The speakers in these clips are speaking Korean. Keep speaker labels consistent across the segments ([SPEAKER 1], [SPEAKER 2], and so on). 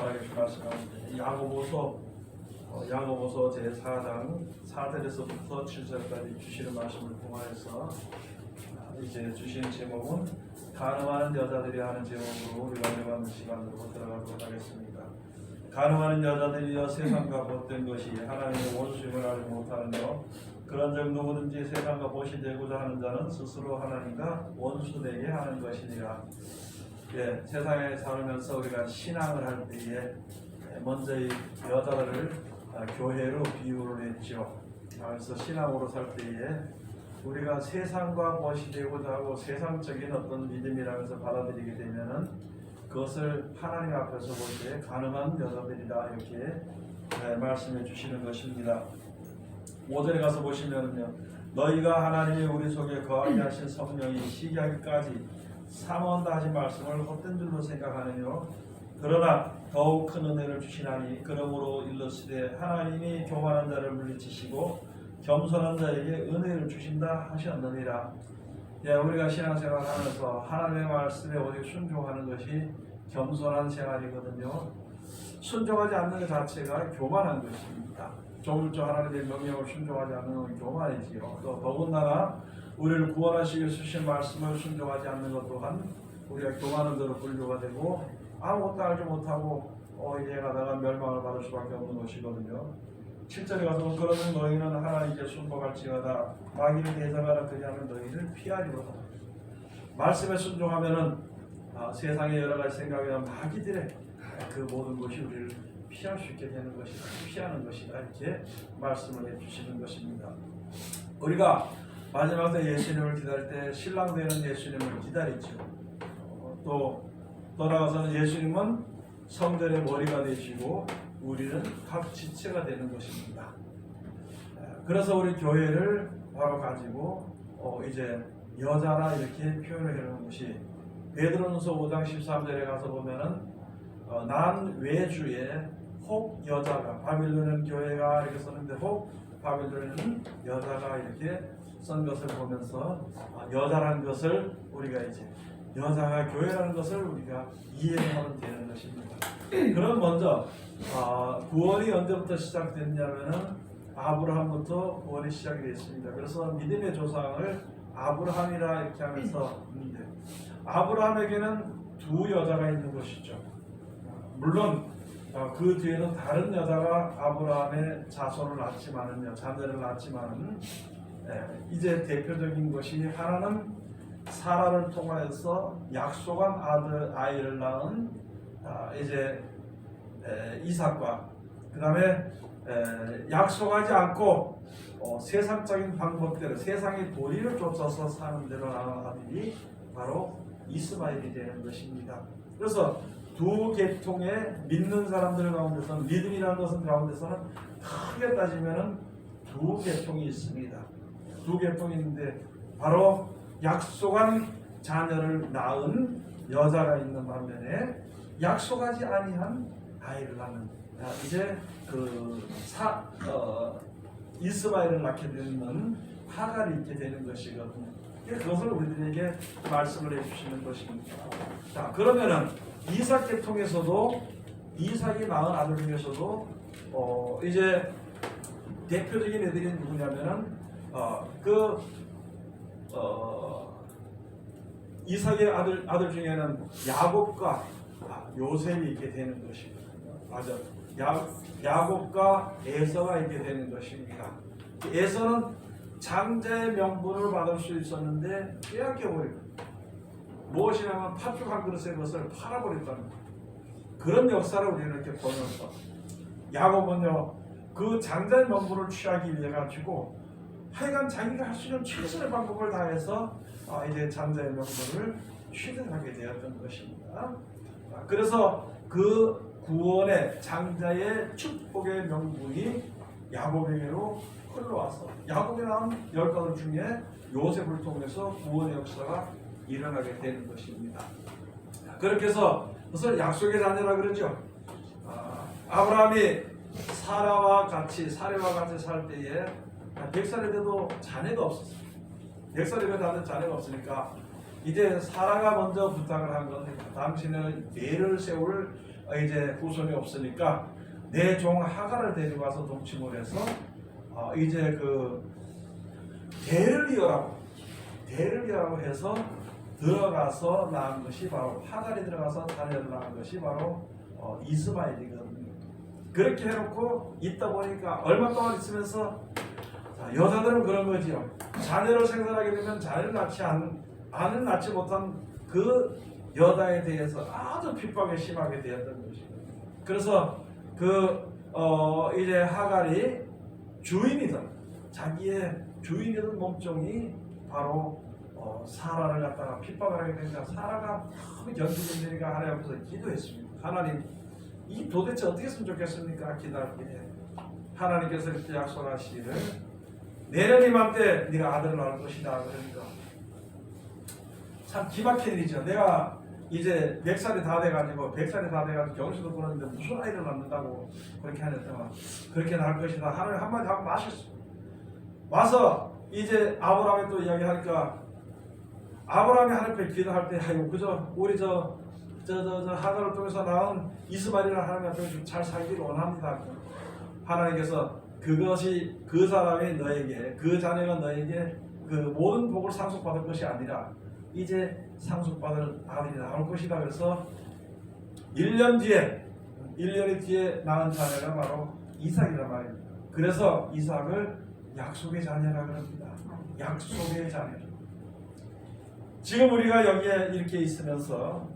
[SPEAKER 1] 바라게 주 말씀하는데 야고보서 어, 야고보서 제 4장 4절에서부터 7절까지 주시는 말씀을 통하여서 아, 이제 주시는 제목은 가늠하는 여자들이 하는 제목으로 우리가 매번 시간으로 들어가도록 하겠습니다. 가늠하는 여자들이여 세상과 벗된 것이 하나님의 원수임을 알지 못하느뇨 그런즉 누구든지 세상과 벗이 되고자 하는 자는 스스로 하나님과 원수되게 하는 것이니라. 예, 세상에 살면서 우리가 신앙을 할 때에 먼저 이 여자들을 아, 교회로 비유를. 아, 그래서 신앙으로 살 때에 우리가 세상과 벗이 되고자 하고 세상적인 어떤 믿음이라면서 받아들이게 되면은 그것을 하나님 앞에서 볼 때 가능한 여자들이다 이렇게 예, 말씀해 주시는 것입니다. 5절에 가서 보시면요. 너희가 하나님이 우리 속에 거하게 하신 성령이 시기하기까지 삼원다 하신 말씀을 헛된 줄로 생각하느뇨. 그러나 더욱 큰 은혜를 주시나니 그러므로 일러스되 하나님이 교만한 자를 물리치시고 겸손한 자에게 은혜를 주신다 하셨느니라. 예, 우리가 신앙생활 하면서 하나님의 말씀에 오직 순종하는 것이 겸손한 생활이거든요. 순종하지 않는 것 자체가 교만한 것입니다. 조물주 하나님의 명령을 순종하지 않는 건 교만이지요. 또 더군다나 우리를 구원하시기 위해 주신 말씀을 순종하지 않는 것 또한 우리가 교만한 대로 분류가 되고 아무것도 알지 못하고 어 이제 가다가 멸망을 받을 수밖에 없는 것이거든요. 7절에 가서 그러면 너희는 하나님께 순복할지어다 마귀를 대적하라 그리하면 너희를 피하리로다. 말씀에 순종하면은 아, 세상의 여러 가지 생각이나 마귀들의 그 모든 것이 우리를 피할 수 있게 되는 것이다. 피하는 것이다. 이렇게 말씀을 해주시는 것입니다. 우리가 마지막 때 예수님을 기다릴 때 신랑 되는 예수님을 기다리죠. 어, 또 돌아가서는 예수님은 성전의 머리가 되시고 우리는 각 지체가 되는 것입니다. 에, 그래서 우리 교회를 바로 가지고 어, 이제 여자라 이렇게 표현을 해놓은 것이 베드로전서 5장 13절에 가서 보면은 어, 난 외주에 혹 여자가 바빌론은 교회가 이렇게 썼는데 혹 바빌론은 여자가 이렇게 쓴 것을 보면서 아, 여자라는 것을 우리가 이제 여자가 교회라는 것을 우리가 이해하면 되는 것입니다. 그럼 먼저 아, 구원이 언제부터 시작됐냐면은 아브라함부터 구원이 시작이 됐습니다. 그래서 믿음의 조상을 아브라함이라 이렇게 하면서 있는데 아브라함에게는 두 여자가 있는 것이죠. 물론 어, 그 뒤에는 다른 여자가 아브라함의 자손을 낳지만은요, 자녀를 낳지만은 예, 이제 대표적인 것이 하나는 사라를 통하여서 약속한 아들 아이를 낳은 아, 이제 에, 이삭과 그 다음에 약속하지 않고 어, 세상적인 방법대로 세상의 도리를 쫓아서 사는 대로 낳은 아들이 바로 이스마엘이 되는 것입니다. 그래서 두 계통의 믿는 사람들 가운데서는 믿음이라는 것은 가운데서는 크게 따지면은 두 계통이 있습니다. 두 계통이 있는데 바로 약속한 자녀를 낳은 여자가 있는 반면에 약속하지 아니한 아이를 낳는 아, 이제 그 사 어, 이스마엘을 낳게 되는 하갈이 있게 되는 것이거든요. 그것을 우리들에게 말씀을 해주시는 것입니다. 자 그러면은 이삭 계통에서도 이삭이 낳은 아들 중에서도 어, 이제 대표적인 애들이 누구냐면은 어, 그 어, 이삭의 아들 아들 중에는 야곱과 아, 요셉이 있게 되는 것입니다. 맞아. 야, 야곱과 에서가 있게 되는 것입니다. 에서는 장자의 명분을 받을 수 있었는데 빼앗겨버리고 무엇이냐면 팥죽 한 그릇의 것을 팔아버렸다는. 그런 역사를 우리는 이렇게 보면서 야곱은요 그 장자의 명분을 취하기 위해 가지고 하여간 자기가 할 수 있는 최선의 방법을 다해서 아, 이제 장자의 명분을 취득하게 되었던 것입니다. 아, 그래서 그 구원의 장자의 축복의 명분이 야곱에게로 흘러와서 야곱에 낳은 열 가족 중에 요셉을 통해서 구원의 역사가 일어나게 되는 것입니다. 자, 그렇게 해서 그것을 약속의 자녀라 그러죠. 아, 아브라함이 사라와 같이 사례와 같이 살 때에 백살이 돼도 자녀가 없었어요. 백살이 돼도 자녀가 없으니까 이제 사라가 먼저 부탁을 한건 당신은 배를 세울 이제 후손이 없으니까 내 종 하가를 데리고 와서 동침을 해서 어, 이제 그 대를 이어라고 대를 이어라고 해서 들어가서 낳은 것이 바로 하갈이 들어가서 자녀를 낳은 것이 바로 어, 이스마엘이거든요. 그렇게 해놓고 있다 보니까 얼마 동안 있으면서 자, 여자들은 그런 거지요. 자녀를 생산하게 되면 자녀를 낳지 않, 아는 낳지 못한 그 여자에 대해서 아주 핍박이 심하게 되었던 것이고 그래서 그 어, 이제 하갈이 주인이던 자기의 주인이던 몸종이 바로 어, 사라를 갖다가 핍박을 하게 되니까 사라가 너무 견디는 되니까 하나님 앞에서 기도했습니다. 하나님 이 도대체 어떻게 했으면 좋겠습니까? 기다리게 하나님께서 이렇게 약속하시기를 내년 이맘때 네가 아들을 낳을 것이다 그러니까 참 기막힌 일이죠. 내가 이제 100살이 다 돼가지고 100살이 다 돼가지고 경수도 보는데 무슨 아이를 낳는다고 그렇게 하는데만 그렇게 낳을 것이다. 하나님 한마디 하고 마셨어. 와서 이제 아브라함이 또 이야기하니까 아브라함이 하나님 앞에 기도할 때 아이고 그저 우리 저 저저저 하가를 통해서 낳은 이스마엘이라는 하나님 앞에 좀잘 살기를 원합니다. 하나님께서 그것이 그 사람이 너에게 그 자녀가 너에게 그 모든 복을 상속받을 것이 아니라 이제 상속받을 아들이 나올 것이다. 그래서 1년 뒤에 1년이 뒤에 낳은 자녀가 바로 이삭이란 말입니다. 그래서 이삭을 약속의 자녀라 그럽니다. 약속의 자녀. 지금 우리가 여기에 이렇게 있으면서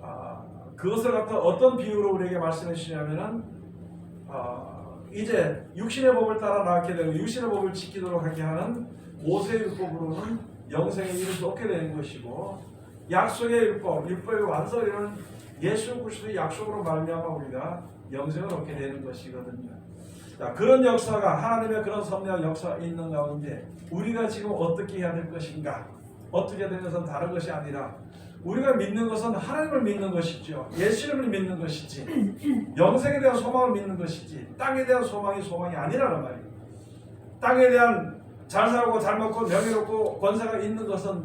[SPEAKER 1] 아, 그것을 갖다 어떤 비유로 우리에게 말씀해 주시냐면은 아, 이제 육신의 법을 따라 낳게 되고 육신의 법을 지키도록 하게 하는 모세의 율법으로는 이를 수 없게 되는 것이고 약속의 율법, 율법의 완성이라는 예수 그리스도의 약속으로 말미암아 우리가 영생을 얻게 되는 것이거든요. 자, 그런 역사가 하나님의 그런 섭리한 역사가 있는 가운데 우리가 지금 어떻게 해야 될 것인가? 어떻게 되는 것은 다른 것이 아니라 우리가 믿는 것은 하나님을 믿는 것이죠. 예수님을 믿는 것이지. 영생에 대한 소망을 믿는 것이지. 땅에 대한 소망이 소망이 아니라는 말이에요. 땅에 대한 잘 살고 잘 먹고 명예롭고 권세가 있는 것은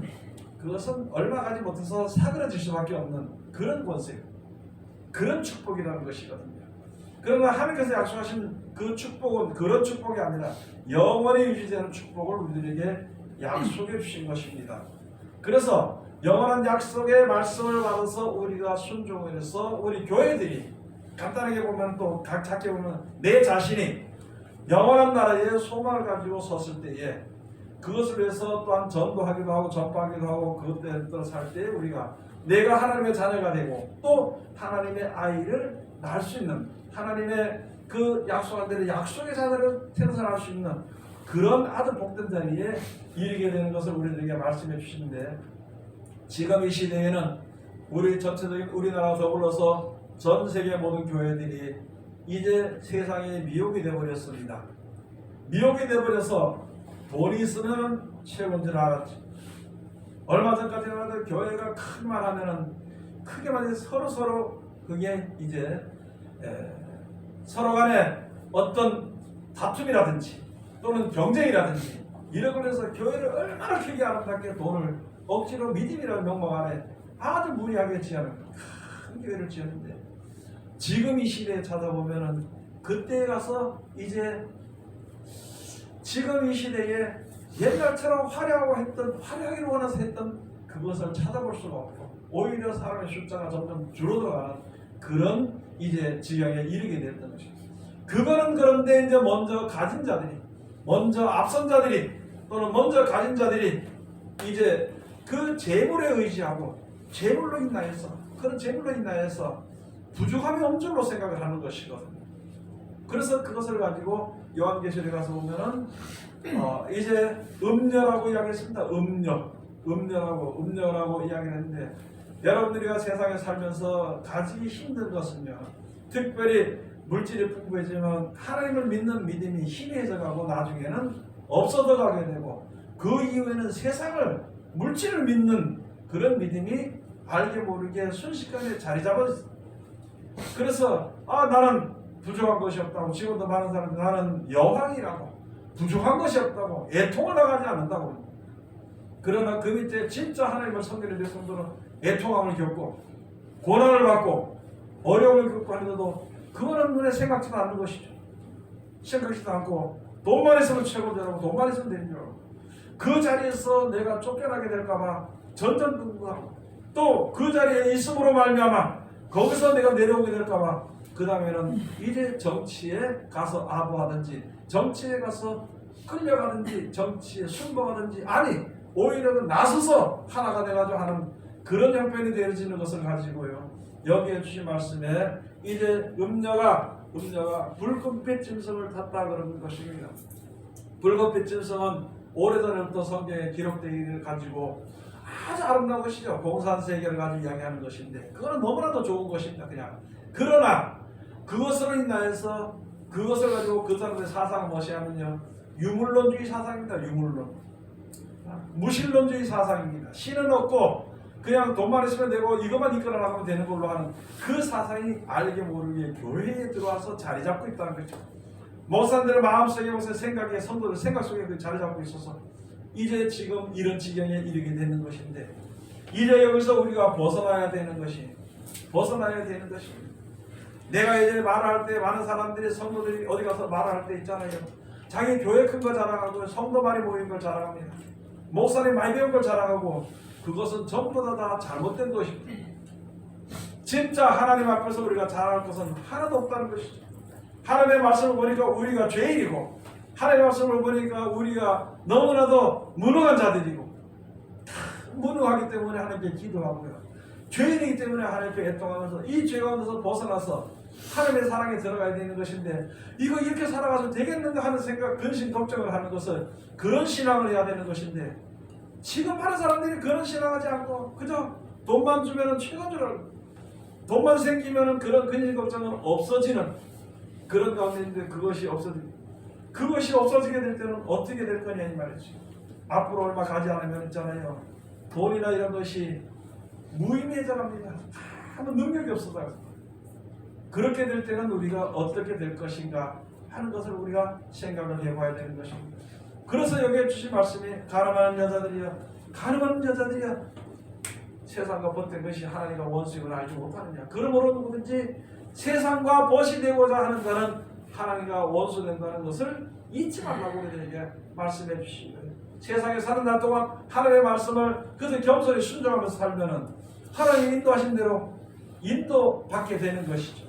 [SPEAKER 1] 그것은 얼마 가지 못해서 사그러질 수밖에 없는 그런 권세, 그런 축복이라는 것이거든요. 그러나 하나님께서 약속하신 그 축복은 그런 축복이 아니라 영원히 유지되는 축복을 우리들에게 약속해 주신 것입니다. 그래서 영원한 약속의 말씀을 받아서 우리가 순종을 해서 우리 교회들이 간단하게 보면 또 각 작게 보면 내 자신이 영원한 나라에 소망을 가지고 섰을 때에 그것을 위해서 또한 전도하기도 하고 전파하기도 하고 그것대로 살때 우리가 내가 하나님의 자녀가 되고 또 하나님의 아이를 낳을 수 있는 하나님의 그 약속한 대로 약속의 자녀를 태어날 수 있는 그런 아들 복된 자리에 이르게 되는 것을 우리들에게 말씀해 주시는데 지금 이 시대에는 우리 전체적인 우리나라 더불어서 전 세계 모든 교회들이 이제 세상에 미혹이 되어버렸습니다. 미혹이 되어버려서 돈이 있으면 최고인 줄 알았지. 얼마 전까지는 그 교회가 크기만 하면은 크게만 서로 서로 그게 이제 에, 서로 간에 어떤 다툼이라든지 또는 경쟁이라든지 이런 걸 해서 교회를 얼마나 크게 아름답게 돈을 억지로 믿음이라는 명목 안에 아주 무리하게 지하는 큰 교회를 지었는데 지금 이 시대에 찾아보면은 그때에 가서 이제 지금 이 시대에 옛날처럼 화려하고 했던 화려하기를 원해서 했던 그것을 찾아볼 수가 없고 오히려 사람의 숫자가 점점 줄어들어가는 그런 이제 지경에 이르게 됐던 것입니다. 그거는 그런데 이제 먼저 가진 자들이 먼저 앞선 자들이 또는 먼저 가진 자들이 이제 그 재물에 의지하고 재물로 인하여서 그런 재물로 인하여서 부족함이 없는 줄로 생각을 하는 것이거든요. 그래서 그것을 가지고 요한계시록에 가서 보면은 어, 이제 음녀라고 이야기했습니다. 음녀, 음녀라고 음녀라고 이야기를 했는데 여러분들이가 세상에 살면서 가지기 힘든 것은요. 특별히 물질이 풍부해지면 하나님을 믿는 믿음이 희미해져 가고 나중에는 없어져 가게 되고 그 이후에는 세상을 물질을 믿는 그런 믿음이 알게 모르게 순식간에 자리 잡아 그래서 아 나는 부족한 것이 없다고 지금도 많은 사람들 나는 여왕이라고 부족한 것이 없다고 애통을 나가지 않는다고 그러나 그 밑에 진짜 하나님을 섬기는 데 성도는 애통함을 겪고 고난을 받고 어려움을 겪고 하는데도 그거는 눈에 생각지도 않는 것이죠. 생각지도 않고 돈만 있으면 최고더라고 돈만 있으면 되는 줄 알고 그 자리에서 내가 쫓겨나게 될까봐 전전긍긍하고 또 그 자리에 있음으로 말미암아 거기서 내가 내려오게 될까봐 그 다음에는 이제 정치에 가서 아부하든지 정치에 가서 끌려가든지 정치에 순복하든지 아니 오히려 그 나서서 하나가 돼가지고 하는 그런 형편이 되어지는 것을 가지고요. 여기에 주신 말씀에 이제 음녀가 음녀가 붉은빛 짐승을 탔다 그러는 것입니다 붉은빛 짐승은 오래전부터 성경에 기록되기를 가지고 아주 아름다운 것이죠. 공산 세계를 가지고 이야기하는 것인데 그거는 너무나도 좋은 것입니다. 그냥 그러나 그것으로 인하여서 그것을 가지고 그 사람들의 사상은 무엇이냐면요. 유물론주의 사상입니다. 유물론. 무신론주의 사상입니다. 신은 없고 그냥 돈만 있으면 되고 이것만 이끌어 나가면 되는 걸로 하는 그 사상이 알게 모르게 교회에 들어와서 자리 잡고 있다는 거죠. 목사님들 마음속에 무슨 생각에 성도들 생각 속에 그 자리 잡고 있어서 이제 지금 이런 지경에 이르게 되는 것인데 이제 여기서 우리가 벗어나야 되는 것이 벗어나야 되는 것입니다. 내가 이제 말할 때 많은 사람들이 성도들이 어디 가서 말할 때 있잖아요. 자기 교회 큰 거 자랑하고 성도 많이 모인 걸 자랑합니다. 목사님 많이 배운 걸 자랑하고 그것은 전부 다, 다 잘못된 것입니다. 진짜 하나님 앞에서 우리가 자랑할 것은 하나도 없다는 것이죠. 하나님의 말씀을 보니까 우리가 죄인이고 하나님의 말씀을 보니까 우리가 너무나도 무능한 자들이고 다 무능하기 때문에 하나님께 기도하고요. 죄인이기 때문에 하나님께 애통하면서 이 죄 가운데서 벗어나서 하나님의 사랑에 들어가야 되는 것인데 이거 이렇게 살아가서 되겠는가 하는 생각, 근심, 걱정을 하는 것을 그런 신앙을 해야 되는 것인데 지금 많은 사람들이 그런 신앙하지 않고 그저 돈만 주면은 최고인 줄 알고 돈만 생기면은 그런 근심, 걱정은 없어지는 그런 가운데 있는데 그것이 없어지고 그것이 없어지게 될 때는 어떻게 될 거냐 이 말이죠. 앞으로 얼마 가지 않으면 있잖아요. 돈이나 이런 것이 무의미해져 갑니다. 아무 능력이 없어서 그렇게 될 때는 우리가 어떻게 될 것인가 하는 것을 우리가 생각을 해봐야 되는 것입니다. 그래서 여기에 주신 말씀이 가늠하는 여자들이여 가늠하는 여자들이여 세상과 벗된 것이 하나님과 원수임을 알지 못하느냐 그러므로 누구든지 세상과 벗이 되고자 하는 자는 하나님과 원수 된다는 것을 잊지 말라고 우리들에게 말씀해 주시고 세상에 사는 날 동안 하나님의 말씀을 그들 겸손히 순종하면서 살면은 하나님 인도하신 대로 인도받게 되는 것이죠.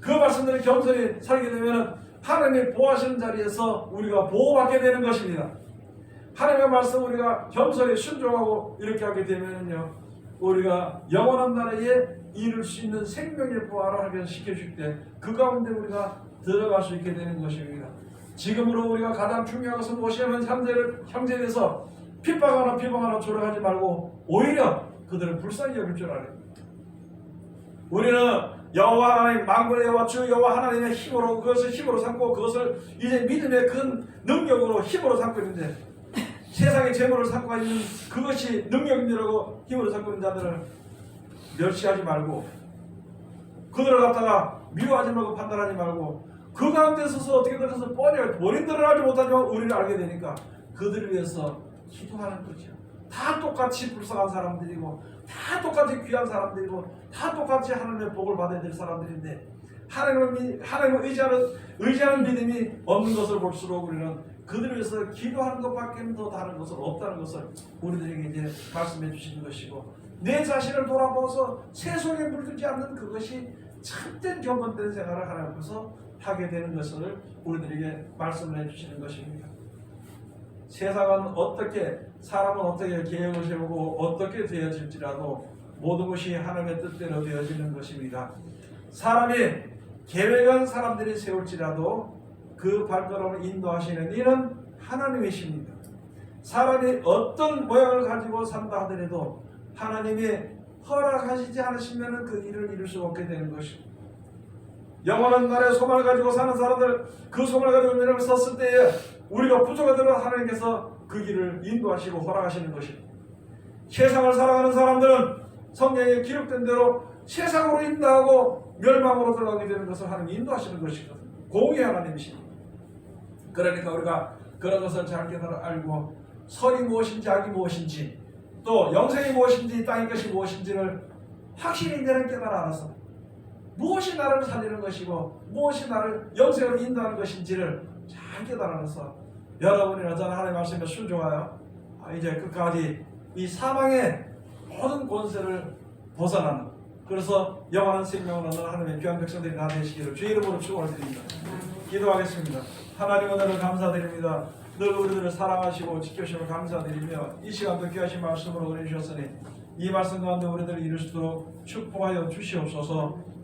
[SPEAKER 1] 그 말씀대로 겸손히 살게 되면은 하나님이 보호하시는 자리에서 우리가 보호받게 되는 것입니다. 하나님의 말씀 우리가 겸손히 순종하고 이렇게 하게 되면은요, 우리가 영원한 나라에 이룰 수 있는 생명의 부활을 하게 시켜줄 때 그 가운데 우리가 들어갈 수 있게 되는 것입니다. 지금으로 우리가 가장 중요한 것은 무엇이냐면 형제를 형제에 대해서 핍박하나 비방하나 조롱하지 말고 오히려 그들을 불쌍히 여길 줄 알아요. 우리는 여호와 하나님 만군의 여호와 주 여호와 하나님의 힘으로 그것을 힘으로 삼고 그것을 이제 믿음의 큰 능력으로 힘으로 삼고 있는데 세상의 재물을 삼고 있는 그것이 능력이라고 힘으로 삼고 있는 자들을 멸시하지 말고 그들을 갖다가 미워하지 말고 판단하지 말고 그 가운데 서서 어떻게 될것을 뻔히 본인들은 알지 못하지만 우리를 알게 되니까 그들을 위해서 기도하는 거죠. 다 똑같이 불쌍한 사람들이고 다 똑같이 귀한 사람들이고 다 똑같이 하나님의 복을 받아야 될 사람들인데 하나님을 미- 하나님을 의지하는 의지하는 믿음이 없는 것을 볼수록 우리는 그들을 위해서 기도하는 것밖에는 더 다른 것은 없다는 것을 우리들에게 이제 말씀해 주시는 것이고 내 자신을 돌아보아서 세속에 물들지 않는 그것이 참된 경건된 생활을 하나님 앞에서 하게 되는 것을 우리들에게 말씀을 해주시는 것입니다. 세상은 어떻게 사람은 어떻게 계획을 세우고 어떻게 되어질지라도 모든 것이 하나님의 뜻대로 되어지는 것입니다. 사람이 계획한 사람들이 세울지라도 그 발걸음을 인도하시는 이는 하나님이십니다. 사람이 어떤 모양을 가지고 산다 하더라도 하나님이 허락하시지 않으시면 그 일을 이룰 수 없게 되는 것입니다. 영원한 날에 소망을 가지고 사는 사람들 그 소망을 가지고 면을 섰을 때에 우리가 부족하더라도 하나님께서 그 길을 인도하시고 허락하시는 것입니다. 세상을 살아가는 사람들은 성경에 기록된 대로 세상으로 인도하고 멸망으로 들어가게 되는 것을 하나님 인도하시는 것이거든요. 공의 하나님이십니다. 그러니까 우리가 그런 것을 잘 깨달아 알고 선이 무엇인지 악이 무엇인지 또 영생이 무엇인지 땅의 것이 무엇인지를 확실히 이제는 깨달아 알아서 무엇이 나를 살리는 것이고 무엇이 나를 영생으로 인도하는 것인지를 잘 깨달아서 여러분이나 저는 하나님의 말씀에 순종하여 아, 이제 끝까지 이 사망의 모든 권세를 벗어나는 그래서 영원한 생명을 얻는 하나님의 귀한 백성들이 다 되시기를 주의 이름으로 축원드립니다. 기도하겠습니다. 하나님 오늘을 감사드립니다. 늘 우리들을 사랑하시고 지켜주시면 감사드리며 이 시간도 귀하신 말씀으로 은혜 주셨으니 이 말씀 가운데 우리들을 이룰 수 있도록 축복하여 주시옵소서